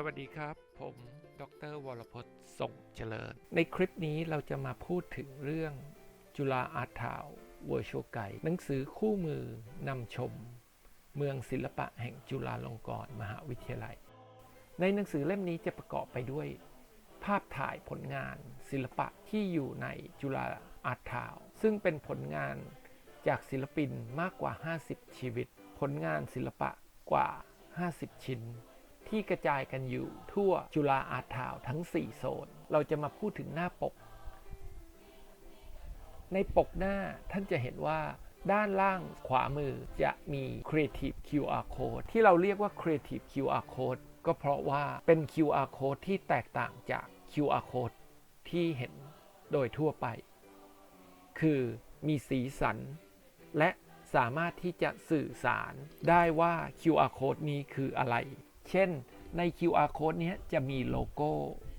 สวัสดีครับ ผมดรวรพจน์ส่งเจริญ ในคลิปนี้เราจะมาพูดถึงเรื่องจุฬาอาร์ทาวเวอร์ชวลไกหนังสือคู่มือนำชม เมืองศิลปะแห่งจุฬาลงกรณ์มหาวิทยาลัย ในหนังสือเล่มนี้จะประกอบไปด้วย ภาพถ่ายผลงานศิลปะที่อยู่ในจุฬาอาร์ทาวซึ่งเป็นผลงานจากศิลปินมากกว่า 50 ชีวิต ผลงานศิลปะกว่า 50 ชิ้น ที่กระจายกันอยู่ทั่วจุฬาอาร์ทาวทั้ง 4 โซน เราจะมาพูดถึงหน้าปก ในปกหน้าท่านจะเห็นว่าด้านล่างขวามือจะมี Creative QR Code ที่เราเรียกว่า Creative QR Code ก็เพราะว่าเป็น QR Code ที่แตกต่างจาก QR Code ที่เห็นโดยทั่วไป คือมีสีสัน และสามารถที่จะสื่อสารได้ว่า QR code นี้คืออะไร เช่นใน QR code เนี้ยจะมีโลโก้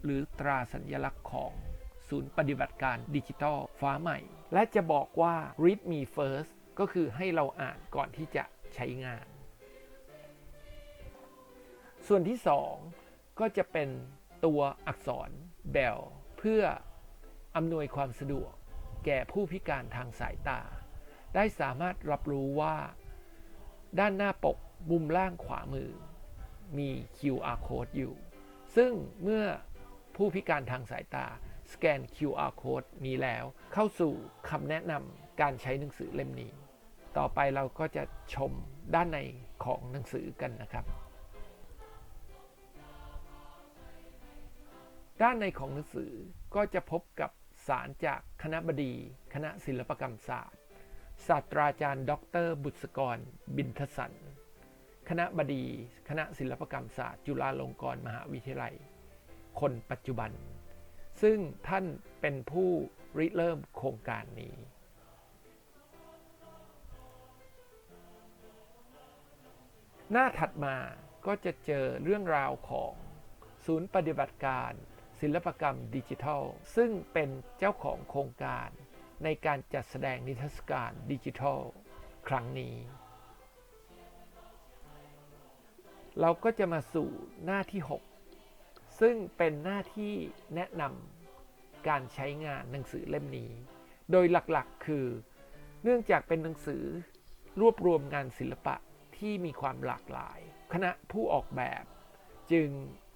หรือตราสัญลักษณ์ของศูนย์ปฏิบัติการดิจิทัลฟ้าใหม่ และจะบอกว่า read me first ก็คือให้เราอ่านก่อนที่จะใช้งาน ส่วนที่ 2 ก็จะเป็นตัวอักษร bell เพื่ออำนวยความสะดวก แก่ผู้พิการทางสายตา ได้สามารถรับรู้ว่า ด้านหน้าปกมุมล่างขวามือ มี QR code อยู่ ซึ่งเมื่อผู้พิการทางสายตา สแกน QR code นี้แล้วเข้าสู่คำแนะนำการใช้หนังสือเล่มนี้ ต่อไปเราก็จะชมด้านในของหนังสือกันนะครับ ด้านในของหนังสือก็จะพบกับสารจากคณะบดี คณะศิลปกรรมศาสตร์ ศาสตราจารย์ ดร บุษกร บินทสัน คณะบดี คณะศิลปกรรมศาสตร์ จุฬาลงกรณ์มหาวิทยาลัย คนปัจจุบัน ซึ่งท่านเป็นผู้ริเริ่มโครงการนี้ หน้าถัดมาก็จะเจอเรื่องราวของศูนย์ปฏิบัติการศิลปกรรมดิจิทัล ซึ่งเป็นเจ้าของโครงการในการจัดแสดงนิทรรศการดิจิทัล ครั้งนี้ เราก็จะมาสู่หน้าที่ 6 ซึ่งเป็นหน้าที่แนะนำการใช้งานหนังสือเล่มนี้ โดยหลักๆคือ เนื่องจากเป็นหนังสือรวบรวมงานศิลปะที่มีความหลากหลาย คณะผู้ออกแบบ จึง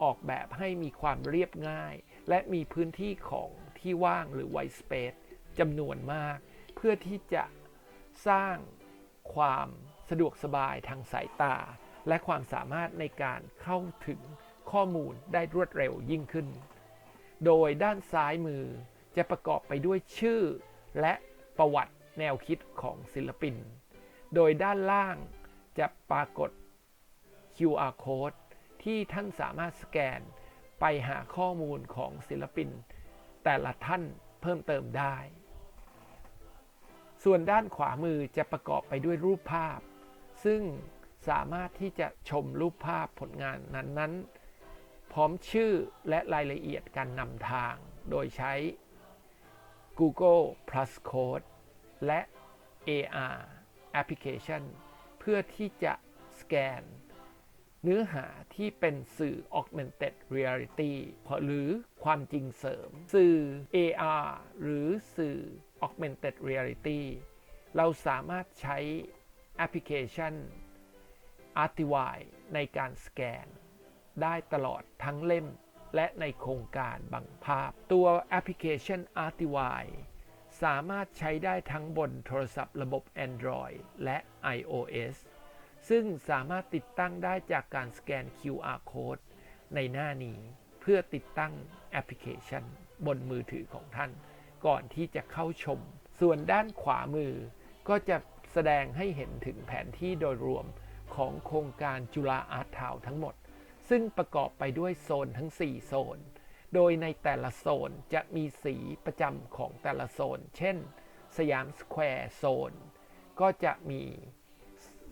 ออกแบบให้มีความเรียบง่าย และมีพื้นที่ของที่ว่างหรือ white space จำนวนมาก เพื่อที่จะสร้างความสะดวกสบายทางสายตา และความสามารถในการเข้าถึงข้อมูลได้รวดเร็วยิ่งขึ้น โดยด้านซ้ายมือจะประกอบไปด้วยชื่อ และประวัติแนวคิดของศิลปิน โดยด้านล่างจะปรากฏ QR code ที่ท่านสามารถสแกนไปหาข้อมูลของศิลปิน แต่ละท่านเพิ่มเติมได้ ส่วนด้านขวามือจะประกอบไปด้วยรูปภาพ ซึ่ง สามารถที่จะชมรูปภาพผลงานนั้นๆ พร้อมชื่อและรายละเอียดการนำทาง โดยใช้ Google Plus Code และ AR Application เพื่อที่จะสแกน เนื้อหาที่เป็นสื่อ augmented reality หรือความจริงเสริม สื่อ AR หรือสื่อ augmented reality เราสามารถใช้แอปพลิเคชัน Artivine ในการสแกน ได้ตลอดทั้งเล่ม และในโครงการบางภาพ ตัวแอปพลิเคชัน Artivine สามารถใช้ได้ทั้งบนโทรศัพท์ระบบ Android และ iOS ซึ่งสามารถติดตั้งได้จากการสแกน QR code ในหน้านี้เพื่อติดตั้งแอปพลิเคชัน บนมือถือของท่าน ก่อนที่จะเข้าชม ส่วนด้านขวามือก็จะแสดงให้เห็นถึงแผนที่โดยรวม ของโครงการจุฬาอาร์ทาวทั้งหมด ซึ่งประกอบไปด้วยโซนทั้ง 4 โซน โดยในแต่ละโซนจะมีสีประจำของแต่ละโซน เช่น สยามสแควร์โซน ก็จะมี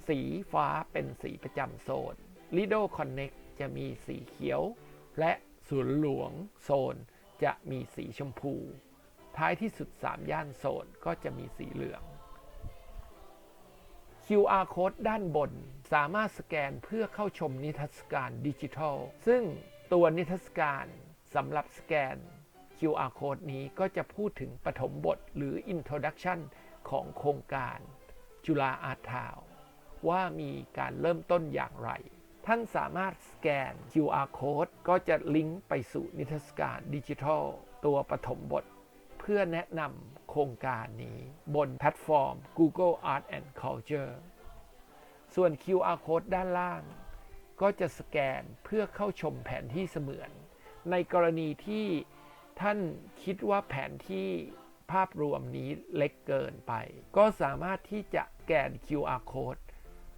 สีฟ้าเป็นสีประจำโซน Lido Connect จะมีสีเขียว และสวนหลวงโซนจะมีสีชมพู ท้ายที่สุด 3 ย่านโซนก็จะมีสีเหลือง QR code ด้านบน สามารถสแกนเพื่อเข้าชมนิทรรศการดิจิทัล ซึ่งตัวนิทรรศการสำหรับสแกน QR code นี้ก็จะพูดถึงปฐมบทหรือ introduction ของโครงการ จุฬาอาร์ทาวว่ามีการเริ่มต้นอย่างไร ท่านสามารถสแกน QR code ก็จะลิงก์ไปสู่นิทรรศการดิจิทัล ตัวปฐมบท เพื่อแนะนำ โครงการนี้ บนแพลตฟอร์ม Google Art and Culture ส่วน QR code ด้านล่าง ก็จะสแกนเพื่อเข้าชมแผนที่เสมือน ในกรณีที่ท่านคิดว่าแผนที่ภาพรวมนี้เล็กเกินไป ก็สามารถที่จะแกน QR code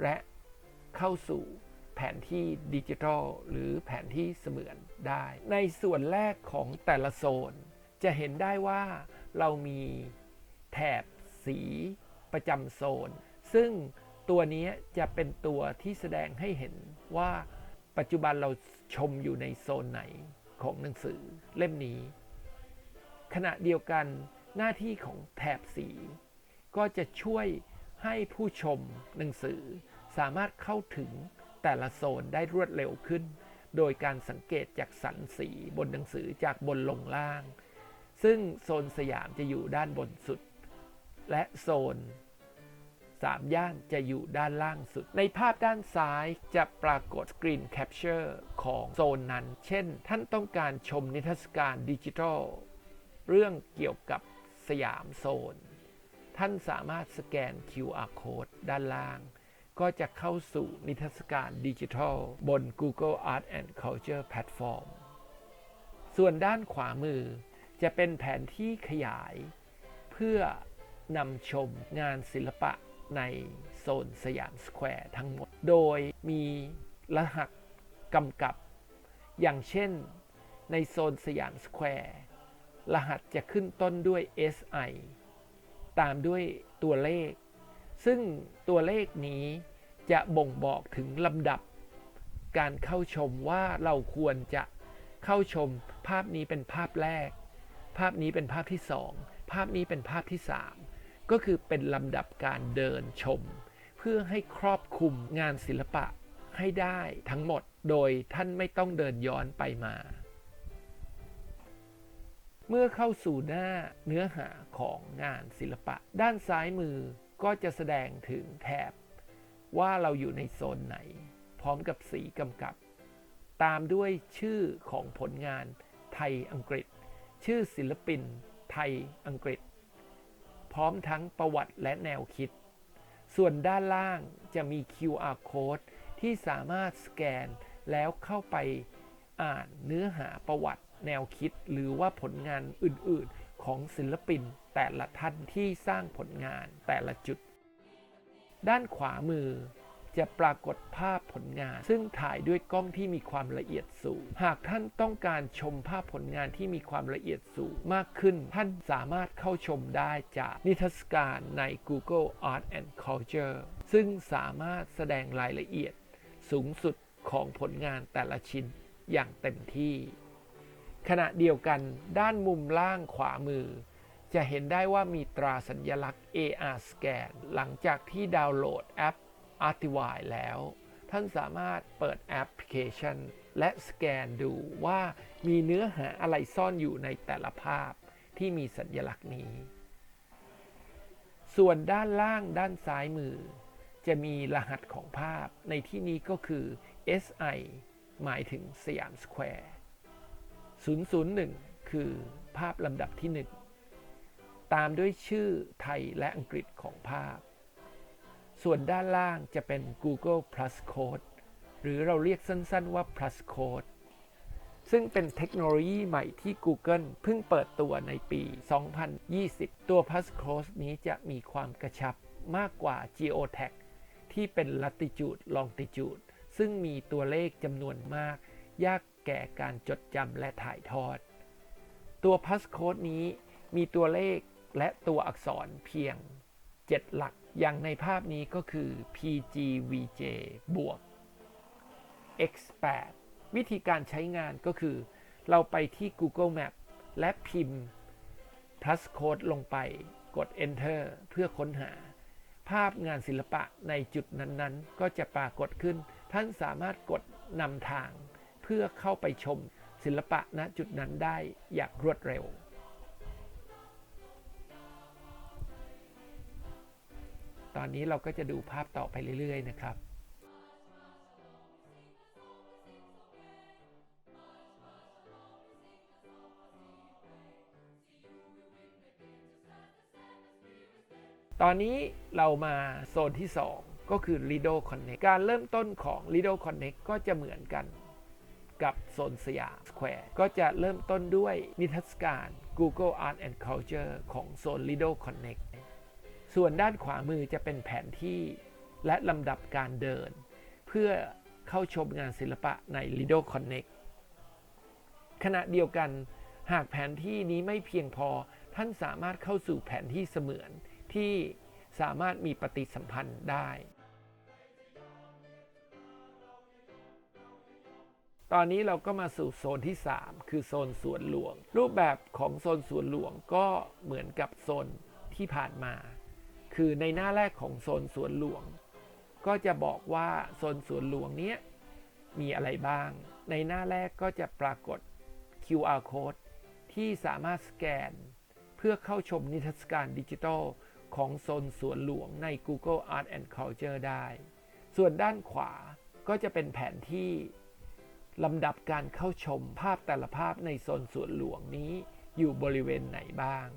และเข้าสู่แผนที่ดิจิทัล หรือแผนที่เสมือนได้ ในส่วนแรกของแต่ละโซน จะเห็นได้ว่า เรามีแถบสีประจำโซน ซึ่งตัวนี้จะเป็นตัวที่แสดงให้เห็นว่าปัจจุบันเราชมอยู่ในโซนไหนของหนังสือเล่มนี้ ขณะเดียวกันหน้าที่ของแถบสี ก็จะช่วยให้ผู้ชมหนังสือสามารถเข้าถึงแต่ละโซนได้รวดเร็วขึ้น โดยการสังเกตจากสันสีบนหนังสือจากบนลงล่าง ซึ่งโซนสยามจะอยู่ด้านบนสุด และโซนสามย่านจะอยู่ด้านล่างสุด ในภาพด้านซ้ายจะปรากฏสกรีนแคปเจอร์ของโซนนั้น เช่น ท่านต้องการชมนิทรรศการดิจิทัล เรื่องเกี่ยวกับสยามโซน ท่านสามารถสแกน QR code ด้านล่าง ก็จะเข้าสู่นิทรรศการดิจิทัล บน Google Art and Culture Platform ส่วนด้านขวามือ จะเป็นแผนที่ขยายเพื่อนำชมงานศิลปะในโซนสยามสแควร์ทั้งหมด โดยมีรหัสกำกับ อย่างเช่นในโซนสยามสแควร์รหัสจะขึ้นต้นด้วย SI ตามด้วยตัวเลข ซึ่งตัวเลขนี้จะบ่งบอกถึงลำดับ การเข้าชมว่าเราควรจะเข้าชมภาพนี้เป็นภาพแรก ภาพนี้เป็นภาพที่สองภาพนี้เป็นภาพที่สามก็คือเป็นลำดับการเดินชม เพื่อให้ครอบคลุมงานศิลปะให้ได้ทั้งหมดโดยท่านไม่ต้องเดินย้อนไปมา เมื่อเข้าสู่หน้าเนื้อหาของงานศิลปะ ด้านซ้ายมือก็จะแสดงถึงแถบ ว่าเราอยู่ในโซนไหน พร้อมกับสีกำกับ ตามด้วยชื่อของผลงานไทยอังกฤษ ชื่อศิลปิน ไทยอังกฤษ พร้อมทั้งประวัติและแนวคิด ส่วนด้านล่างจะมี QR code ที่สามารถสแกนแล้วเข้าไปอ่านเนื้อหาประวัติแนวคิด หรือว่าผลงานอื่น ๆ ของศิลปินแต่ละท่านที่สร้างผลงานแต่ละจุด ด้านขวามือ จะปรากฏภาพผลงาน ซึ่งถ่ายด้วยกล้องที่มีความละเอียดสูง หากท่านต้องการชมภาพผลงานที่มีความละเอียดสูงมากขึ้น ท่านสามารถเข้าชมได้จากนิทรรศการใน Google Art and Culture ซึ่งสามารถแสดงรายละเอียดสูงสุดของผลงานแต่ละชิ้นอย่างเต็มที่ ขณะเดียวกันด้านมุมล่างขวามือ จะเห็นได้ว่ามีตราสัญญลักษณ์ AR Scan หลังจากที่ดาวน์โหลดแอป a r t i v i แล้ว ท่านสามารถเปิดแอปพลิเคชัน และสแกนดูว่ามีเนื้อหาอะไรซ่อนอยู่ในแต่ละภาพที่มีสัญญลักษณ์นี้ ส่วนด้านล่างด้านซ้ายมือ จะมีรหัสของภาพในที่นี้ก็คือ SI หมายถึงสยามสแควร์ 001 คือภาพลำดับที่ 1 ตามด้วยชื่อไทยและอังกฤษของภาพ ส่วนด้านล่างจะเป็น Google Plus Code หรือเราเรียกสั้นๆว่า Plus Code ซึ่งเป็นเทคโนโลยีใหม่ที่ Google เพิ่งเปิดตัวในปี 2020 ตัว Plus Code นี้จะมีความกระชับมากกว่า Geotag ที่เป็น Latitude Longitude ซึ่งมีตัวเลขจำนวนมาก ยากแก่การจดจำและถ่ายทอด ตัว Plus Code นี้มีตัวเลขและตัวอักษรเพียง 7 หลัก อย่างในภาพนี้ก็คือ PGVJ บวก X8 วิธีการใช้งานก็คือ เราไปที่ Google Map และพิมพ์ plus code ลงไปกด enter เพื่อค้นหา ภาพงานศิลปะในจุดนั้นๆ ก็จะปรากฏขึ้น ท่านสามารถกดนำทาง เพื่อเข้าไปชมศิลปะณจุดนั้นได้อย่างรวดเร็ว ตอนนี้เราก็จะดูภาพต่อไปเรื่อย ๆ นะครับตอนนี้เรามาโซนที่ 2 ก็คือ Lido Connect การเริ่มต้นของ Lido Connect ก็จะเหมือนกันกับโซนสยามสแควร์ก็จะเริ่มต้นด้วยนิทรรศการ Google Art and Culture ของโซน Lido Connect ส่วนด้านขวามือจะเป็นแผนที่และลำดับการเดิน เพื่อเข้าชมงานศิลปะใน Lido Connect ขณะเดียวกัน หากแผนที่นี้ไม่เพียงพอท่านสามารถเข้าสู่แผนที่เสมือนที่สามารถมีปฏิสัมพันธ์ได้ ตอนนี้เราก็มาสู่โซนที่ 3 คือโซนสวนหลวง รูปแบบของโซนสวนหลวงก็เหมือนกับโซนที่ผ่านมา คือในหน้าแรกของโซนสวนหลวง ก็จะบอกว่าโซนสวนหลวงเนี้ยมีอะไรบ้าง ในหน้าแรกก็จะปรากฏ QR code ที่สามารถสแกน เพื่อเข้าชมนิทรรศการดิจิทัลของโซนสวนหลวงใน Google Art and Culture ได้ ส่วนด้านขวาก็จะเป็นแผนที่ลำดับการเข้าชมภาพแต่ละภาพในโซนสวนหลวงนี้อยู่บริเวณไหนบ้าง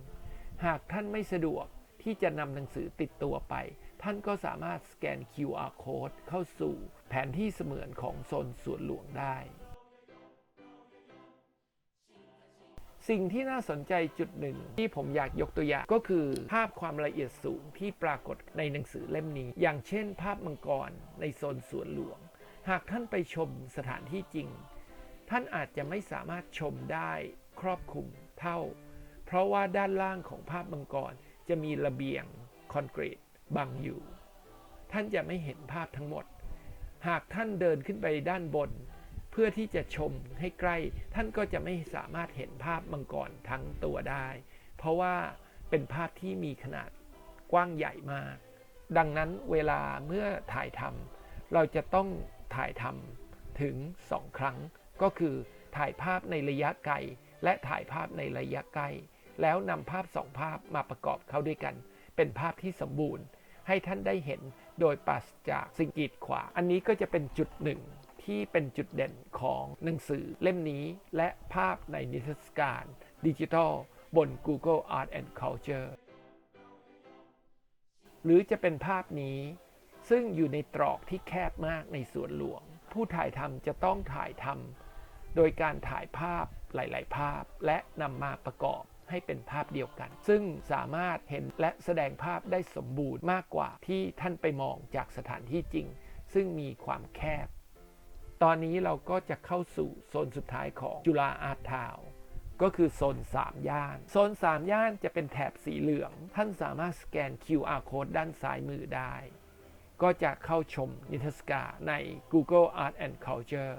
หากท่านไม่สะดวก ที่จะนำหนังสือติดตัวไป ท่านก็สามารถสแกน QR code เข้าสู่แผนที่เสมือนของโซนสวนหลวงได้ สิ่งที่น่าสนใจจุดหนึ่ง ที่ผมอยากยกตัวอย่างก็คือ ภาพความละเอียดสูงที่ปรากฏในหนังสือเล่มนี้ อย่างเช่น ภาพมังกรในโซนสวนหลวง หากท่านไปชมสถานที่จริง ท่านอาจจะไม่สามารถชมได้ครอบคลุมเท่า เพราะว่าด้านล่างของภาพมังกร จะมีระเบียงคอนกรีตบังอยู่ ท่านจะไม่เห็นภาพทั้งหมด หากท่านเดินขึ้นไปด้านบน เพื่อที่จะชมให้ใกล้ ท่านก็จะไม่สามารถเห็นภาพมังกรทั้งตัวได้ เพราะว่าเป็นภาพที่มีขนาดกว้างใหญ่มาก ดังนั้นเวลาเมื่อถ่ายทำเราจะต้องถ่ายทำถึง2ครั้ง ก็คือถ่ายภาพในระยะไกล และถ่ายภาพในระยะใกล้ แล้วนำภาพสองภาพมาประกอบเข้าด้วยกัน เป็นภาพที่สมบูรณ์ ให้ท่านได้เห็นโดยปราศจากสิ่งกีดขวางอันนี้ก็จะเป็นจุดหนึ่งที่เป็นจุดเด่นของหนังสือเล่มนี้ และภาพในนิทรรศการดิจิทัลบน Google Art and Culture หรือจะเป็นภาพนี้ ซึ่งอยู่ในตรอกที่แคบมากในสวนหลวง ผู้ถ่ายทำจะต้องถ่ายทำโดยการถ่ายภาพหลาย ๆ ภาพและนำมาประกอบ ให้เป็นภาพเดียวกัน ซึ่งสามารถเห็นและแสดงภาพได้สมบูรณ์มากกว่าที่ท่านไปมองจากสถานที่จริง ซึ่งมีความแคบ ตอนนี้เราก็จะเข้าสู่โซนสุดท้ายของจุฬาอาร์ตทาวน์ก็คือโซน 3 ย่าน โซน 3 ย่านจะเป็นแถบสีเหลือง ท่านสามารถสแกน QR code ด้านซ้ายมือได้ ก็จะเข้าชมนิทรรศการใน Google Art and Culture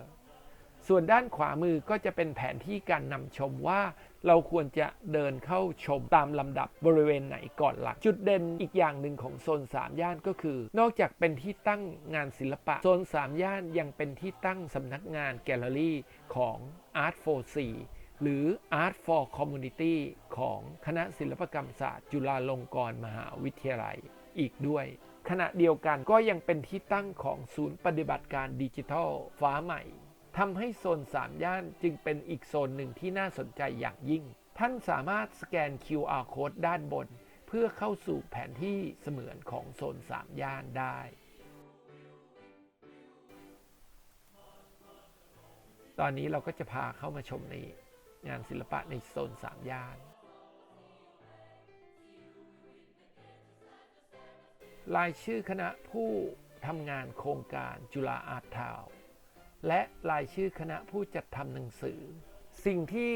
ส่วนด้านขวามือก็จะเป็นแผนที่การนำชมว่า เราควรจะเดินเข้าชมตามลำดับบริเวณไหนก่อนหลัก จุดเด่นอีกอย่างหนึ่งของโซน 3 ย่านก็คือ นอกจากเป็นที่ตั้งงานศิลปะ โซน 3 ย่านยังเป็นที่ตั้งสำนักงานแกลเลอรี่ของ Art for C หรือ Art for Community ของคณะศิลปกรรมศาสตร์ จุฬาลงกรณ์มหาวิทยาลัยอีกด้วยขณะเดียวกันก็ยังเป็นที่ตั้งของศูนย์ปฏิบัติการดิจิทัลฟ้าใหม่ ทำให้โซน 3 ย่านจึงเป็นอีกโซนหนึ่งที่น่าสนใจอย่างยิ่ง ท่านสามารถสแกน QR code ด้านบน เพื่อเข้าสู่แผนที่เสมือนของโซน 3 ย่านได้ ตอนนี้เราก็จะพาเข้ามาชมในงานศิลปะในโซน 3 ย่าน รายชื่อคณะผู้ทำงานโครงการจุฬาอาร์ตทาว และรายชื่อคณะผู้จัดทำหนังสือ สิ่งที่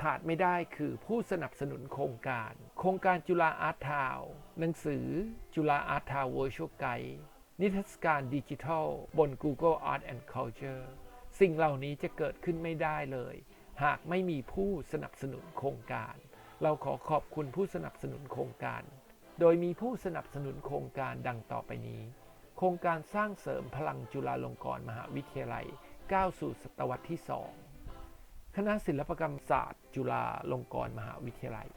ขาดไม่ได้คือผู้สนับสนุนโครงการ โครงการจุฬาอาร์ตทาวน์หนังสือจุฬาอาร์ตทาวน์เวอร์ชวลไกด์นิทรรศการดิจิทัล บน Google Art and Culture สิ่งเหล่านี้จะเกิดขึ้นไม่ได้เลย หากไม่มีผู้สนับสนุนโครงการ เราขอขอบคุณผู้สนับสนุนโครงการ โดยมีผู้สนับสนุนโครงการดังต่อไปนี้ โครงการสร้างเสริมพลังจุฬาลงกรณ์มหาวิทยาลัยก้าวสู่ศตวรรษที่สองคณะศิลปกรรมศาสตร์ จุฬาลงกรณ์มหาวิทยาลัย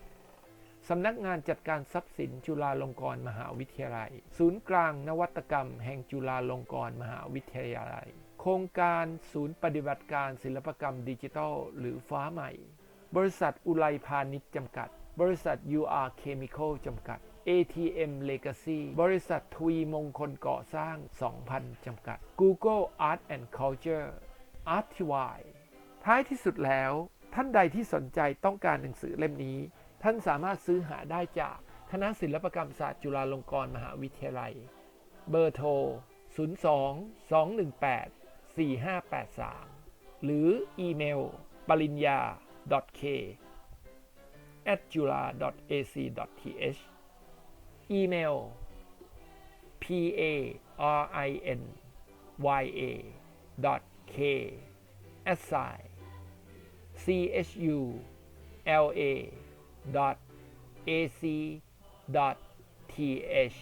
สำนักงานจัดการทรัพย์สินจุฬาลงกรณ์มหาวิทยาลัย ศูนย์กลางนวัตกรรมแห่งจุฬาลงกรณ์มหาวิทยาลัย โครงการศูนย์ปฏิบัติการศิลปกรรมดิจิทัล หรือฟ้าใหม่ บริษัทอุไรพาณิชย์จำกัด บริษัท UR Chemical จำกัด ATM Legacy บริษัททวีมงคลก่อสร้าง 2,000 จำกัด Google Art and Culture Artivy ท้ายที่สุดแล้ว ท่านใดที่สนใจต้องการหนังสือเล่มนี้ ท่านสามารถซื้อหาได้จากคณะศิลปกรรมศาสตร์จุฬาลงกรณ์มหาวิทยาลัย เบอร์โทร 02 218 4583 หรืออีเมลปริญญา k at jula.ac.th อีเมล p a r i n y a k s i c h u l a a c th